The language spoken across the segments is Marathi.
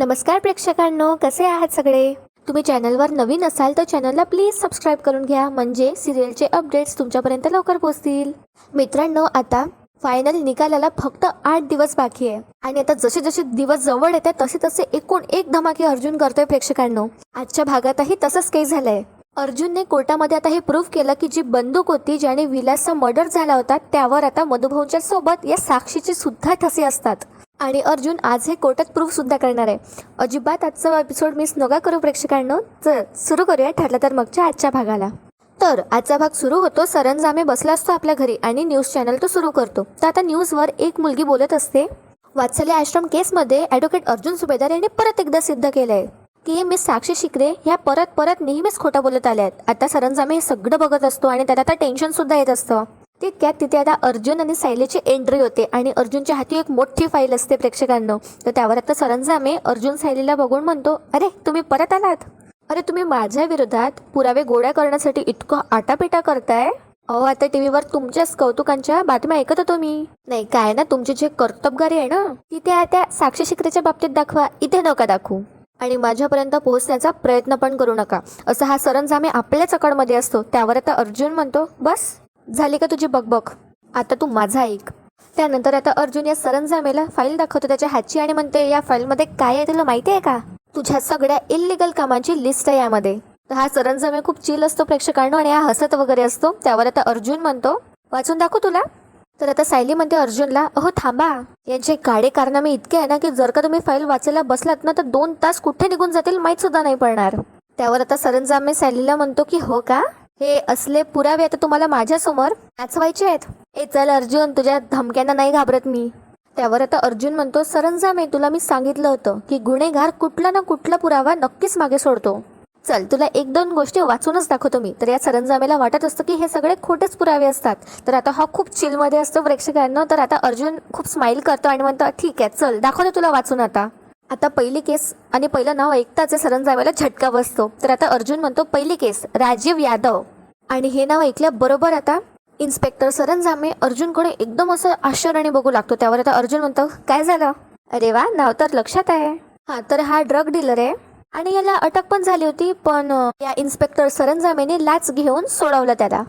नमस्कार प्रेक्षकांनो कसे आहात सगळे? तुम्ही चॅनलवर नवीन असाल तर चॅनलला प्लीज सबस्क्राईब करून घ्या म्हणजे सिरियलचे अपडेट्स तुमच्यापर्यंत लवकर पोहोचतील. मित्रांनो आता फायनल निकालाला फक्त आठ दिवस बाकी आहे. आणि आता जसे जसे दिवस जवळ येते तसे तसे एकूण एक धमाके अर्जुन करतोय प्रेक्षकांनो. आजच्या भागातही तसंच काही झालंय. अर्जुनने कोर्टामध्ये आता हे प्रूव्ह केलं की जी बंदूक होती ज्याने विलासचा मर्डर झाला होता त्यावर आता मधुभाऊंच्या सोबत या साक्षीचे सुद्धा ठसे असतात. आणि अर्जुन आज हे कोर्टात प्रूफसुद्धा सुद्धा करणार आहे. अजिबात आजचा एपिसोड मिस नका करू प्रेक्षकांनो. चल सुरू करूया ठरलं तर मगच्या आजच्या भागाला. तर आजचा भाग सुरू होतो सरंजामे बसला असतो आपल्या घरी आणि न्यूज चॅनल तो सुरू करतो. तर आता न्यूजवर एक मुलगी बोलत असते. वात्सल्य आश्रम केसमध्ये ॲडव्होकेट अर्जुन सुभेदार यांनी परत एकदा सिद्ध केलं आहे की मिस साक्षी शिकरे ह्या परत परत नेहमीच खोटं बोलत आल्या आहेत आता सरंजामे हे सगळं बघत असतो आणि त्याला आता टेन्शनसुद्धा येत असतं. तितक्यात तिथे आता अर्जुन आणि सायलीची एंट्री होते आणि अर्जुनच्या हाती एक मोठी फाईल असते प्रेक्षकांनो. तर त्यावर आता सरंजामे अर्जुन सायलीला बघून म्हणतो अरे तुम्ही परत आलात? अरे तुम्ही माझ्या विरोधात पुरावे गोळ्या करण्यासाठी इतकं आटापिटा करताय? अहो आता टीव्हीवर तुमच्याच कौतुकांच्या बातम्या ऐकत होतो मी. नाही काय ना तुमची जे कर्तबगारी आहे ना ती त्या त्या साक्षी शिकरेच्या बाबतीत दाखवा इथे नका दाखवू. आणि माझ्यापर्यंत पोहोचण्याचा प्रयत्न पण करू नका. असं हा सरंजामे आपल्याच अकडमध्ये असतो. त्यावर आता अर्जुन म्हणतो बस झाली का तुझी बकबक आता तू माझा ऐक. त्यानंतर आता अर्जुन या सरंजामेला फाईल दाखवतो त्याच्या हातची आणि म्हणते या फाईलमध्ये काय आहे तुला माहिती आहे का? तुझ्या सगळ्या इलिगल कामांची लिस्ट आहे यामध्ये. हा सरंजामे खूप चिल असतो प्रेक्षकांनो आणि हा हसत वगैरे असतो. त्यावर आता अर्जुन म्हणतो वाचून दाखव तुला. तर आता सायली म्हणते अर्जुनला अहो थांबा. यांचे गाडे कारनामे इतके आहे ना की जर का तुम्ही फाईल वाचायला बसलात ना तर दोन तास कुठे निघून जातील माहीत सुद्धा नाही पडणार. त्यावर आता सरंजामे सायलीला म्हणतो की हो का? हे असले पुरावे आता तुम्हाला माझ्यासमोर वाचवायचे आहेत. ए चल अर्जुन तुझ्या धमक्यांना नाही घाबरत मी. त्यावर आता अर्जुन म्हणतो सरंजामे तुला मी सांगितलं होतं की गुन्हेगार कुठला ना कुठला पुरावा नक्कीच मागे सोडतो. चल तुला एक दोन गोष्टी वाचूनच दाखवतो मी. तर या सरंजामेला वाटत असतं की हे सगळे खोटेच पुरावे असतात. तर आता हा खूप चिलमध्ये असतो प्रेक्षकांना. तर आता अर्जुन खूप स्माईल करतो आणि म्हणतो ठीक आहे चल दाखवतो तुला वाचून आता. आता पहिली केस आणि पहिलं नाव ऐकताच या सरंजामेला झटका बसतो. तर आता अर्जुन म्हणतो पहिली केस राजीव यादव. आणि हे नाव ऐकल्याबरोबर आता इन्स्पेक्टर सरंजामे अर्जुनकडे एकदम असं आश्चर्याने बघू लागतो. त्यावर आता अर्जुन म्हणतो काय झालं? अरे वा नाव तर लक्षात आहे. हा तर हा ड्रग डीलर आहे. आणि याला अटक पण झाली होती पण या इन्स्पेक्टर सरंजामेने लाच घेऊन सोडवलं त्याला.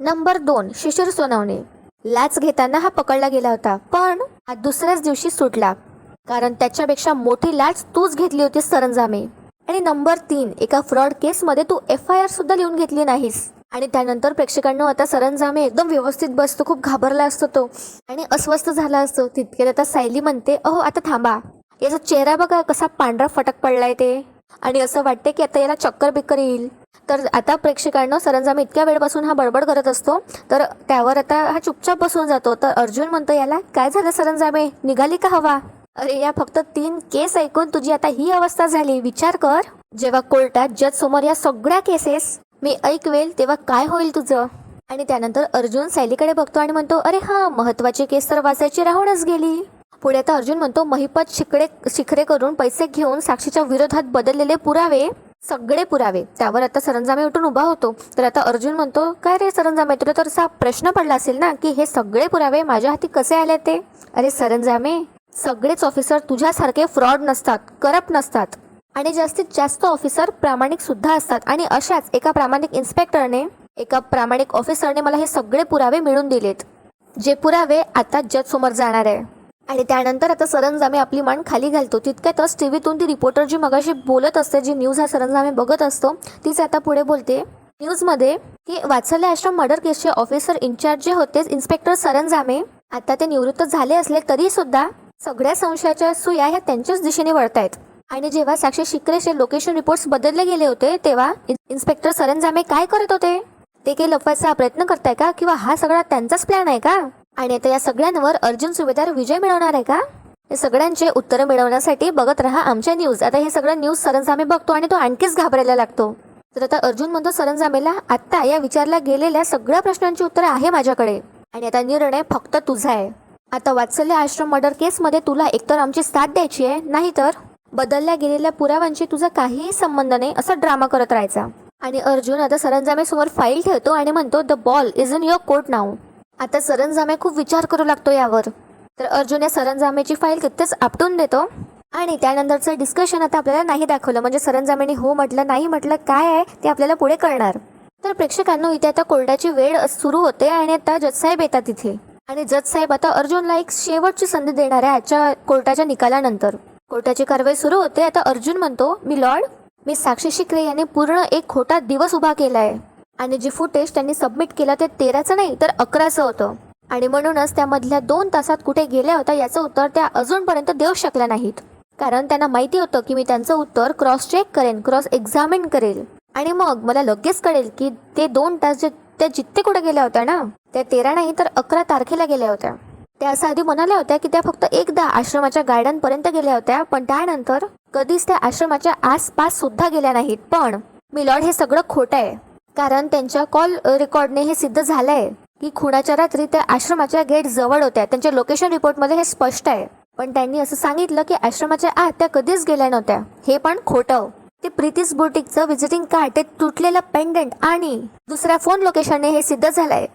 नंबर दोन शिशिर सोनवणे. लाच घेताना हा पकडला गेला होता पण हा दुसऱ्याच दिवशी सुटला. कारण त्याच्यापेक्षा मोठी लाच तूच घेतली होतीस सरंजामे. आणि नंबर तीन एका फ्रॉड केसमध्ये तू एफ आय आर सुद्धा लिहून घेतली नाहीस. आणि त्यानंतर प्रेक्षकांना आता सरंजामे एकदम व्यवस्थित बसतो खूप घाबरला असतो तो. आणि अस्वस्थ झाला असतो. तितक्यात आता सायली म्हणते अहो आता थांबा. याचा चेहरा बघा कसा पांढरा फटक पडलाय ते. आणि असं वाटते की आता याला चक्कर बिक्कर येईल. तर आता प्रेक्षकांना सरंजामे इतक्या वेळपासून हा बडबड करत असतो. तर त्यावर आता हा चुपचाप बसून जातो. तर अर्जुन म्हणतो याला काय झालं सरंजामे? निघाली का हवा? अरे या फक्त तीन केस ऐकून तुझी आता ही अवस्था झाली. विचार कर. जेव्हा कोर्टात जज समोर या सगळ्या केसेस मी ऐकवेल तेव्हा काय होईल तुझं? आणि त्यानंतर अर्जुन सैलीकडे बघतो आणि म्हणतो अरे हा महत्वाची केस तर वाचायची राहूनच गेली. पुढे आता अर्जुन म्हणतो महिपत शिकडे शिखरे करून पैसे घेऊन साक्षीच्या विरोधात बदललेले पुरावे सगळे पुरावे त्यावर आता सरंजामे उठून उभा होतो. तर आता अर्जुन म्हणतो काय रे सरंजामे? तुला तर असा प्रश्न पडला असेल ना की हे सगळे पुरावे माझ्या हाती कसे आले ते? अरे सरंजामे सगळेच ऑफिसर तुझ्यासारखे फ्रॉड नसतात करप्ट नसतात. आणि जास्तीत जास्त ऑफिसर प्रामाणिक सुद्धा असतात. आणि अशाच एका प्रामाणिक इन्स्पेक्टरने एका प्रामाणिक ऑफिसरने मला हे सगळे पुरावे मिळून दिलेत. जे पुरावे आता जज समोर जाणार आहे. आणि त्यानंतर आता सरंजामे आपली मान खाली घालतो. तितक्यातच टी व्हीतून ती रिपोर्टर जी मगाशी बोलत असते जी न्यूज हा सरंजामे बघत असतो तीच आता पुढे बोलते. न्यूजमध्ये की वात्सल्य आश्रम मर्डर केसचे ऑफिसर इन्चार्ज जे होते इन्स्पेक्टर सरंजामे आता ते निवृत्त झाले असले तरी सुद्धा सगळ्या संशयाच्या सुया ह्या त्यांच्याच दिशेने वळतायत. आणि जेव्हा साक्षी शिकरेचे लोकेशन रिपोर्ट्स बदलले गेले होते तेव्हा इन्स्पेक्टर सरंजामे काय करत होते? ते काही लपवायचा प्रयत्न करताय का? किंवा हा सगळा त्यांचाच प्लॅन आहे का? आणि आता या सगळ्यांवर अर्जुन सुभेदार विजय मिळवणार आहे का? हे सगळ्यांचे उत्तरं मिळवण्यासाठी बघत राहा आमच्या न्यूज आता हे सगळं न्यूज सरंजामे बघतो आणि तो आणखीच घाबरायला लागतो. तर आता अर्जुन म्हणतो सरंजामेला आत्ता या विचारल्या गेलेल्या सगळ्या प्रश्नांची उत्तरं आहे माझ्याकडे. आणि आता निर्णय फक्त तुझा आहे. आता वात्सल्य आश्रम मर्डर केसमध्ये तुला एकतर आमची साथ द्यायची आहे नाहीतर बदलल्या गेलेल्या पुराव्यांशी तुझा काहीही संबंध नाही असा ड्रामा करत राहायचा. आणि अर्जुन आता सरंजामेसमोर फाईल ठेवतो आणि म्हणतो the ball is in your court नाव आता सरंजामे खूप विचार करू लागतो यावर. तर अर्जुन या सरंजामेची फाईल तिथेच आपटून देतो. आणि त्यानंतरचं डिस्कशन आता आपल्याला नाही दाखवलं. म्हणजे सरंजामेने हो म्हटलं नाही म्हटलं काय आहे ते आपल्याला पुढे कळणार. तर प्रेक्षकांनो इथे आता कोर्टाची वेळ सुरू होते आणि आता जजसाहेब येतात तिथे आणि जजसाहेब आता अर्जुनला एक शेवटची संधी देणार आहे आजच्या कोर्टाच्या निकालानंतर. कोर्टाची कारवाई सुरू होते. आता अर्जुन म्हणतो मी लॉर्ड मी साक्षी शिकरे यांनी पूर्ण एक खोटा दिवस उभा केलाय. आणि जे फुटेज त्यांनी सबमिट केलं ते तेराचं नाही तर अकराचं होतं. आणि म्हणूनच त्यामधल्या दोन तासात कुठे गेल्या होत्या याचं उत्तर त्या अजूनपर्यंत देऊ शकल्या नाहीत. कारण त्यांना माहिती होतं की मी त्यांचं उत्तर क्रॉस चेक करेन क्रॉस एक्झामिन करेल. आणि मग मला लगेच कळेल की ते दोन तास जे त्या जिथे कुठे गेल्या होत्या ना? त्या तेरा नाही तर अकरा तारखेला गेल्या होत्या. त्या असं आधी म्हणाल्या होत्या की त्या फक्त एकदा आश्रमाच्या गार्डनपर्यंत गेल्या होत्या पण त्यानंतर कधीच त्या आश्रमाच्या आसपास सुद्धा गेल्या नाहीत. पण मिलॉर्ड हे सगळं खोटं आहे. कारण त्यांच्या कॉल रेकॉर्डने हे सिद्ध झालंय की खुणाच्या रात्री त्या आश्रमाच्या गेट जवळ होत्या. त्यांच्या लोकेशन रिपोर्टमध्ये हे स्पष्ट आहे. पण त्यांनी असं सांगितलं की आश्रमाच्या आत त्या कधीच गेल्या नव्हत्या. हे पण खोटं. ते प्रीतीस बुटिकचं व्हिजिटिंग कार्ड ते तुटलेलं पेंडंट आणि दुसऱ्या फोन लोकेशनने हे सिद्ध झालंय.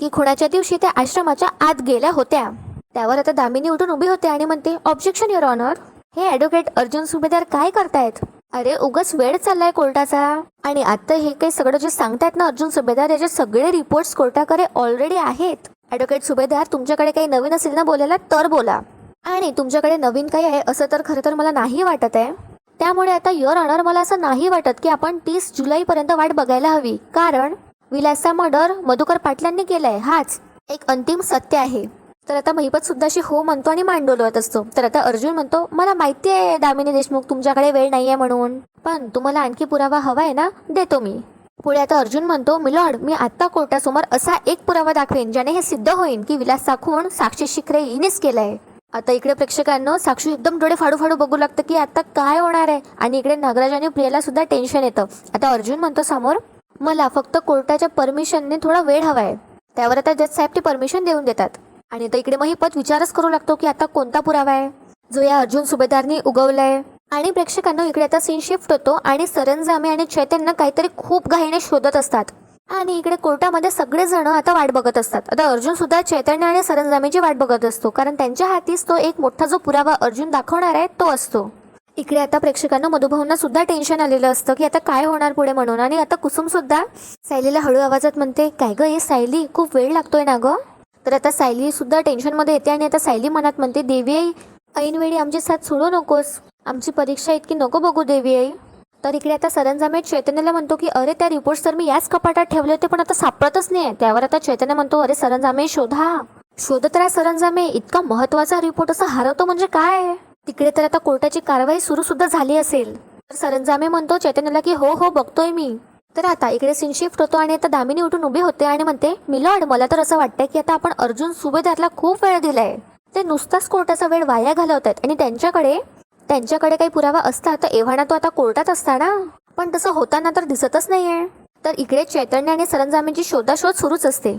की खुणाच्या दिवशी त्या आश्रमाच्या आत गेल्या होत्या. त्यावर आता दामिनी उठून उभी होते आणि म्हणते ऑब्जेक्शन युअर ऑनर हे ॲडव्होकेट अर्जुन सुभेदार काय करतायत? अरे उगाच वेळ चाललाय कोर्टाचा. आणि आता हे काही सगळं जे सांगतायत ना अर्जुन सुभेदार याचे सगळे रिपोर्ट्स कोर्टाकडे ऑलरेडी आहेत. ॲडव्होकेट सुभेदार तुमच्याकडे काही नवीन असेल ना बोलायला तर बोला. आणि तुमच्याकडे नवीन काही आहे असं तर खरं तर मला नाही वाटत आहे. त्यामुळे आता युअर ऑनर मला असं नाही वाटत की आपण तीस जुलैपर्यंत वाट बघायला हवी. कारण विलासचा मर्डर मधुकर पाटलांनी केलाय हाच एक अंतिम सत्य आहे. तर आता महिपत सुद्धा अशी हो म्हणतो आणि मान डोलवत असतो. तर आता अर्जुन म्हणतो मला माहिती आहे दामिनी देशमुख तुमच्याकडे वेळ नाहीये म्हणून. पण तुम्हाला आणखी पुरावा हवा आहे ना देतो मी. पुढे आता अर्जुन म्हणतो मिलॉर्ड मी आत्ता कोर्टासमोर असा एक पुरावा दाखवेन ज्याने हे सिद्ध होईन की विलास साखून साक्षी शिखरे हिनेच केलंय. आता इकडे प्रेक्षकांना साक्षी एकदम डोळे फाडू फाडू बघू लागतं की आता काय होणार आहे. आणि इकडे नागराज आणि प्रियाला सुद्धा टेन्शन येतं. आता अर्जुन म्हणतो समोर मला फक्त कोर्टाच्या परमिशनने थोडा वेळ हवा आहे. त्यावर आता जज साहेब ते परमिशन देऊन देतात. आणि आता इकडे मग हे पद विचारच करू लागतो की आता कोणता पुरावा आहे? जो या अर्जुन सुभेदारनी उगवलाय. आणि प्रेक्षकांना इकडे आता सीन शिफ्ट होतो आणि सरंजामे आणि चैतन्य काहीतरी खूप घाईने शोधत असतात. आणि इकडे कोर्टामध्ये सगळेजण आता वाट बघत असतात. आता अर्जुन सुद्धा चैतन्य आणि सरंजामेची वाट बघत असतो. कारण त्यांच्या हातीच तो एक मोठा जो पुरावा अर्जुन दाखवणार आहे तो असतो. इकडे आता प्रेक्षकांना मधुभाऊंना सुद्धा टेन्शन आलेलं असतं की आता काय होणार पुढे म्हणून? आणि आता कुसुम सुद्धा सायलीला हळू आवाजात म्हणते काय ग हे सायली? खूप वेळ लागतोय ना ग? तर आता सायली सुद्धा टेन्शनमध्ये येते आणि आता सायली मनात म्हणते देवी आई ऐनवेळी आमची साथ सोडू नकोस. आमची परीक्षा इतकी नको बघू देवी आई. तर इकडे आता सरंजामे चैतन्याला म्हणतो की अरे त्या रिपोर्ट्स तर मी याच कपाटात ठेवले होते पण आता सापडतच नाही त्यावर आता चैतन्य म्हणतो अरे सरंजामे शोधा. शोधत राहा सरंजामे इतका महत्त्वाचा रिपोर्ट असा हरवतो म्हणजे काय? तिकडे तर आता कोर्टाची कारवाई सुरू सुद्धा झाली असेल. तर सरंजामे म्हणतो चैतन्याला की हो हो बघतोय मी. तर आता इकडे सीन शिफ्ट होतो आणि आता दामिनी उठून उभी होते आणि म्हणते मिलॉर्ड मला तर असं वाटतंय की आता आपण अर्जुन सुभेदारला खूप वेळ दिलाय. ते नुसताच कोर्टाचा वेळ वाया घालवत आहेत आणि त्यांच्याकडे त्यांच्याकडे काही पुरावा असता तर एव्हाना तो आता कोर्टात असता ना? पण तसं होताना तर दिसतच नाहीये. तर इकडे चैतन्य आणि सरंजामेची शोधाशोध सुरूच असते.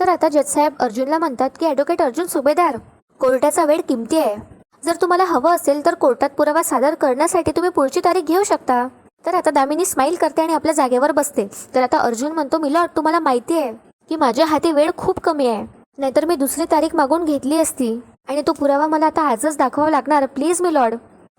तर आता जजसाहेब अर्जुनला म्हणतात की ॲडव्होकेट अर्जुन सुभेदार कोर्टाचा वेळ किमती आहे. जर तुम्हाला हवं असेल तर कोर्टात पुरावा सादर करण्यासाठी तुम्ही पुढची तारीख घेऊ शकता. तर आता दामिनी स्माईल करते आणि आपल्या जागेवर बसते. तर आता अर्जुन म्हणतो मिलॉर्ड तुम्हाला माहिती आहे की माझ्या हाती वेळ खूप कमी आहे. नाहीतर मी दुसरी तारीख मागून घेतली असती आणि तो पुरावा मला आता आजच दाखवावा लागणार. प्लीज मिलॉड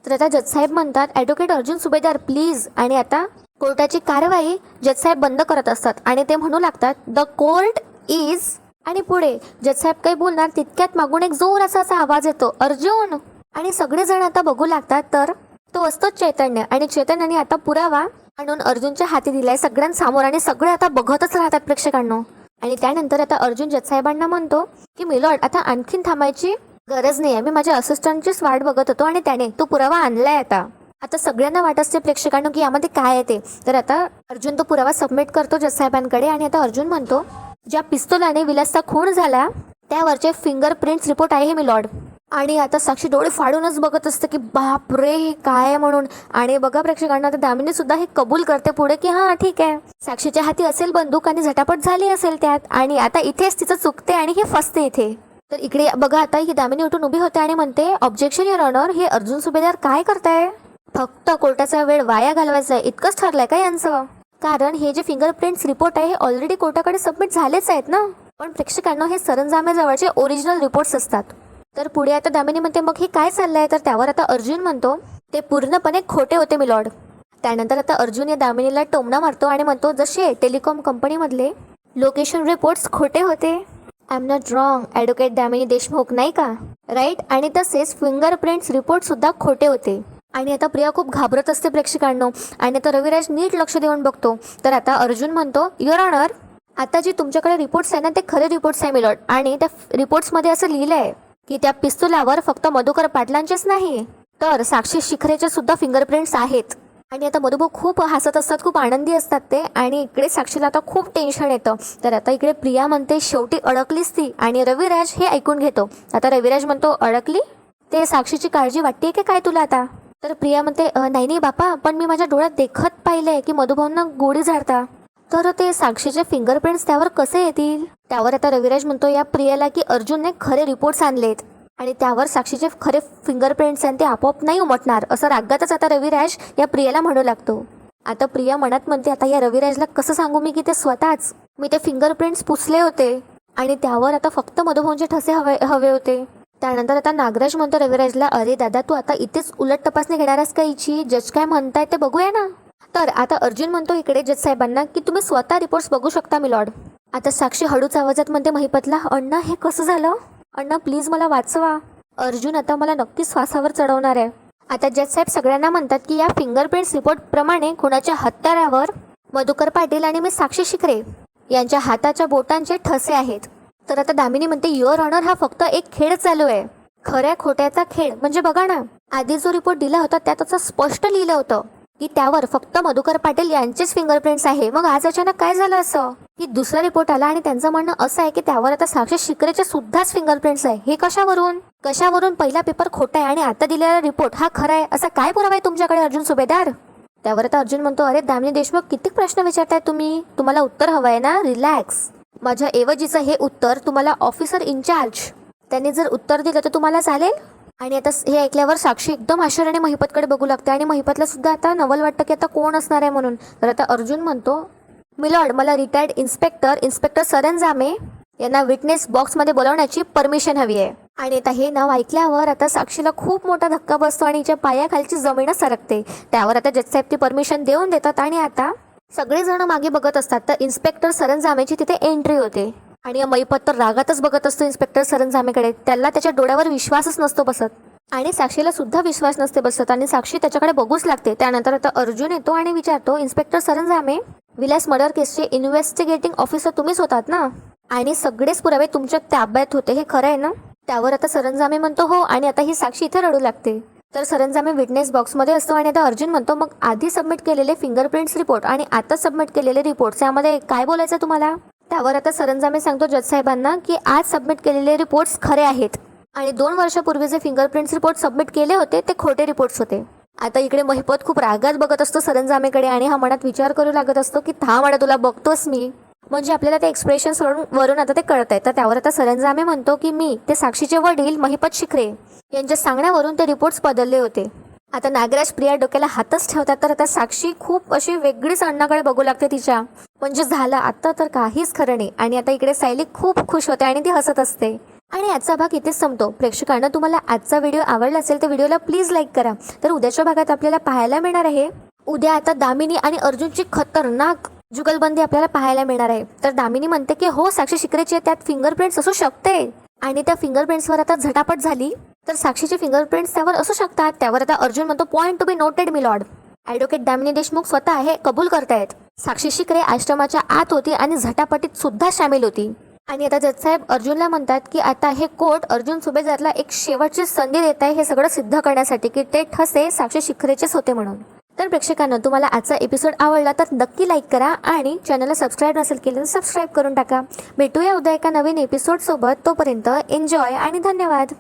तर आता जजसाहेब म्हणतात ॲडव्होकेट अर्जुन सुभेदार प्लीज. आणि आता कोर्टाची कारवाई जजसाहेब बंद करत असतात आणि ते म्हणू लागतात द कोर्ट इज आणि पुढे जजसाहेब काही बोलणार तितक्यात मागून एक जोराचा असा आवाज येतो अर्जुन आणि सगळेजण आता बघू लागतात तर तो असतोच चैतन्य. आणि चैतन्याने आता पुरावा आणून अर्जुनच्या हाती दिलाय सगळ्यांसमोर आणि सगळे आता बघतच राहतात प्रेक्षकांना. आणि त्यानंतर आता अर्जुन जतसाहेबांना म्हणतो की मिलॉर्ड आता आणखीन थांबायची गरज नाही आहे मी माझ्या असिस्टंटचीच वाट बघत होतो आणि त्याने तो पुरावा आणलाय आता. आता सगळ्यांना वाट असते प्रेक्षकांना की यामध्ये काय आहे ते? तर आता अर्जुन तो पुरावा सबमिट करतो जतसाहेबांकडे आणि आता अर्जुन म्हणतो ज्या पिस्तोलाने विलासचा खून झाला त्यावरचे फिंगर प्रिंट्स रिपोर्ट आहे मी लॉर्ड. आणि आता साक्षी डोळे फाडूनच बघत असते की बाप रे हे काय आहे म्हणून? आणि बघा प्रेक्षकांना आता दामिनी सुद्धा हे कबूल करते पुढे की हां ठीक आहे. साक्षीच्या हाती असेल बंदूक आणि झटापट झाली असेल त्यात. आणि आता इथेच तिचं चुकते आणि हे फसते इथे. तर इकडे बघा आता ही दामिनी उठून उभी होते आणि म्हणते ऑब्जेक्शन युअर ऑनर हे अर्जुन सुभेदार काय करताय? फक्त कोर्टाचा वेळ वाया घालवायचा आहे. इतकंच ठरलंय का यांचं? कारण हे जे फिंगरप्रिंट्स रिपोर्ट आहे हे ऑलरेडी कोर्टाकडे सबमिट झालेच आहेत ना? पण प्रेक्षकांना हे सरंजाम्याजवळचे ओरिजिनल रिपोर्ट्स असतात. तर पुढे आता दामिनी म्हणते मग हे काय चाललंय? तर त्यावर आता अर्जुन म्हणतो ते पूर्णपणे खोटे होते मिलॉर्ड त्यानंतर आता अर्जुन या दामिनीला टोमणा मारतो आणि म्हणतो जसे टेलिकॉम कंपनीमधले लोकेशन रिपोर्ट्स खोटे होते. I am not wrong advocate Damini Deshmukh नाही का? राईट आणि तसेच फिंगरप्रिंट्स रिपोर्ट सुद्धा खोटे होते. आणि आता प्रिया खूप घाबरत असते प्रेक्षकांनो. आणि आता रविराज नीट लक्ष देऊन बघतो. तर आता अर्जुन म्हणतो युअर ऑनर आता जे तुमच्याकडे रिपोर्ट्स आहे ना ते खरे रिपोर्ट्स आहे मिलॉट आणि त्या रिपोर्ट्समध्ये असं लिहिलं आहे की त्या पिस्तुलावर फक्त मधुकर पाटलांचेच नाही तर साक्षी शिखरेचे सुद्धा फिंगरप्रिंट्स आहेत. आणि आता मधुभाऊ खूप हसत असतात खूप आनंदी असतात ते. आणि इकडे साक्षीला आता खूप टेन्शन येतं. तर आता इकडे प्रिया म्हणते शेवटी अडकलीच ती. आणि रविराज हे ऐकून घेतो. आता रविराज म्हणतो अडकली? ते साक्षीची काळजी वाटते की काय तुला आता? तर प्रिया म्हणते नाही नाही बापा पण मी माझ्या डोळ्यात देखत पाहिलंय की मधुभाऊंना गोळी झाडता. तर ते साक्षीचे फिंगरप्रिंट्स त्यावर कसे येतील? त्यावर आता रविराज म्हणतो या प्रियाला की अर्जुनने खरे रिपोर्ट्स आणलेत. आणि त्यावर साक्षीचे खरे फिंगरप्रिंट्स आणि ते आपोआप नाही उमटणार असं रागातच आता रविराज या प्रियाला म्हणू लागतो. आता प्रिया मनात म्हणते आता या रविराजला कसं सांगू मी की ते स्वतःच? मी ते फिंगरप्रिंट्स पुसले होते. आणि त्यावर आता फक्त मधुभाऊंचे ठसे हवे हवे होते. त्यानंतर आता नागराज म्हणतो रविराजला अरे दादा तू आता इथेच उलट तपासणी घेणारच का हिची? जज काय म्हणताय ते बघूया ना. तर आता अर्जुन म्हणतो इकडे जज साहेबांना की तुम्ही स्वतः रिपोर्ट्स बघू शकता मी लॉर्ड आता साक्षी हळूच आवाजात म्हणते महिपतला अण्णा हे कसं झालं? अण्णा प्लीज मला वाचवा. अर्जुन आता मला नक्कीच श्वासावर चढवणार आहे. आता जज साहेब सगळ्यांना म्हणतात की या फिंगरप्रिंट्स रिपोर्ट प्रमाणे हत्यारावर मधुकर पाटील आणि मी साक्षी शिखरे यांच्या हाताच्या बोटांचे ठसे आहेत. तर आता दामिनी म्हणते युअर ऑनर हा फक्त एक खेळ चालू आहे. खऱ्या खोट्याचा खेळ. म्हणजे बघा ना आधी जो रिपोर्ट दिला होता त्यात असं स्पष्ट लिहिलं होतं. की त्यावर फक्त मधुकर पाटील यांचेच फिंगरप्रिंट्स आहे. मग आज अचानक काय झालं असं? की दुसरा रिपोर्ट आला आणि त्यांचं म्हणणं असं आहे की त्यावर आता साक्षी शिकरेचे सुद्धाच फिंगरप्रिंट्स आहे. हे कशावरून? कशावरून पहिला पेपर खोटा आहे आणि आता दिलेला रिपोर्ट हा खरा आहे? असा काय पुरावा आहे तुमच्याकडे अर्जुन सुभेदार? त्यावर आता अर्जुन म्हणतो अरे दामिनी देशमुख किती प्रश्न विचारताय तुम्ही? तुम्हाला उत्तर हवं आहे ना? रिलॅक्स माझ्या ऐवजीचं हे उत्तर तुम्हाला ऑफिसर इन्चार्ज त्यांनी जर उत्तर दिलं तर तुम्हाला चालेल? आणि आता हे ऐकल्यावर साक्षी एकदम आश्चर्याने महिपतकडे बघू लागते आणि महिपतला सुद्धा आता नवल वाटतं की आता कोण असणार आहे म्हणून. तर आता अर्जुन म्हणतो मिलॉर्ड मला रिटायर्ड इन्स्पेक्टर इन्स्पेक्टर सरंजामे यांना विटनेस बॉक्समध्ये बोलवण्याची परमिशन हवी आहे. आणि आता हे नाव ऐकल्यावर आता साक्षीला खूप मोठा धक्का बसतो आणि हिच्या पायाखालची जमीनच सरकते. त्यावर आता जजसाहेब ती परमिशन देऊन देतात आणि आता सगळेजण मागे बघत असतात. तर इन्स्पेक्टर सरंजामेची तिथे एंट्री होते. आणि या मैपत तर रागातच बघत असतो इन्स्पेक्टर सरंजामेकडे. त्याला त्याच्या डोळ्यावर विश्वासच नसतो बसत. आणि साक्षीला सुद्धा विश्वास नसते बसत आणि साक्षी त्याच्याकडे बघूच लागते. त्यानंतर आता अर्जुन येतो आणि विचारतो इन्स्पेक्टर सरंजामे विलास मर्डर केसचे इन्व्हेस्टिगेटिंग ऑफिसर तुम्हीच होतात ना? आणि सगळेच पुरावे तुमच्या ताब्यात होते हे खरं आहे ना? त्यावर आता सरंजामे म्हणतो हो आणि आता ही साक्षी इथे रडू लागते. तर सरंजामे विटनेस बॉक्समध्ये असतो आणि आता अर्जुन म्हणतो मग आधी सबमिट केलेले फिंगरप्रिंट्स रिपोर्ट आणि आता सबमिट केलेले रिपोर्ट्स यामध्ये काय बोलायचं तुम्हाला? त्यावर आता सरंजामे सांगतो जज साहेबांना की आज सबमिट केलेले रिपोर्ट्स खरे आहेत. आणि दोन वर्षापूर्वी जे फिंगरप्रिंट्स रिपोर्ट सबमिट केले होते ते खोटे रिपोर्ट्स होते. आता इकडे महिपत खूप रागात बघत असतो सरंजामेकडे आणि हा मनात विचार करू लागत असतो की थांब म्हणा तुला बघतोस मी. म्हणजे आपल्याला ते एक्सप्रेशन वरून आता ते कळत आहे तर त्यावर आता सरंजामे म्हणतो की मी ते साक्षीचे वडील महिपत शिखरे यांच्या सांगण्यावरून ते रिपोर्ट्स बदलले होते. आता नागराज प्रिया डोक्याला हातच ठेवतात तर आता साक्षी खूप अशी वेगळीच अण्णाकडे बघू लागते तिच्या. म्हणजे झालं आता तर काहीच खरं नाही. आणि आता इकडे सायली खूप खुश होते आणि ती हसत असते. आणि आजचा भाग इथेच संपतो. प्रेक्षकांना तुम्हाला आजचा व्हिडिओ आवडला असेल तर व्हिडिओला प्लीज लाईक करा. तर उद्याच्या भागात आपल्याला पाहायला मिळणार आहे उद्या आता दामिनी आणि अर्जुनची खतरनाक जुगलबंदी आपल्याला पाहायला मिळणार आहे. तर दामिनी म्हणते की हो साक्षी शिकरेची त्यात फिंगरप्रिंट्स असू शकते. आणि त्या फिंगरप्रिंट्सवर आता झटापट झाली. तर साक्षीचे फिंगरप्रिंट्स त्यावर असू शकतात. त्यावर आता अर्जुन म्हणतो point to be noted my lord advocate Damini Deshmukh स्वतः हे कबूल करतायत. साक्षी शिकरे आश्रमाच्या आत होती आणि झटापटीत सुद्धा सामील होती. आणि आता जजसाहेब अर्जुनला म्हणतात की आता हे कोर्ट अर्जुन सुभेदारला एक शेवटची संधी देत आहे हे सगळं सिद्ध करण्यासाठी की ते ठसे साक्षी शिखरेचेच होते म्हणून. तर प्रेक्षकांना तुम्हाला आजचा एपिसोड आवडला तर नक्की लाईक करा आणि चॅनलला सबस्क्राईब नसेल केलं तर सबस्क्राईब करून टाका. भेटूया उद्या एका नवीन एपिसोडसोबत तोपर्यंत एन्जॉय आणि धन्यवाद.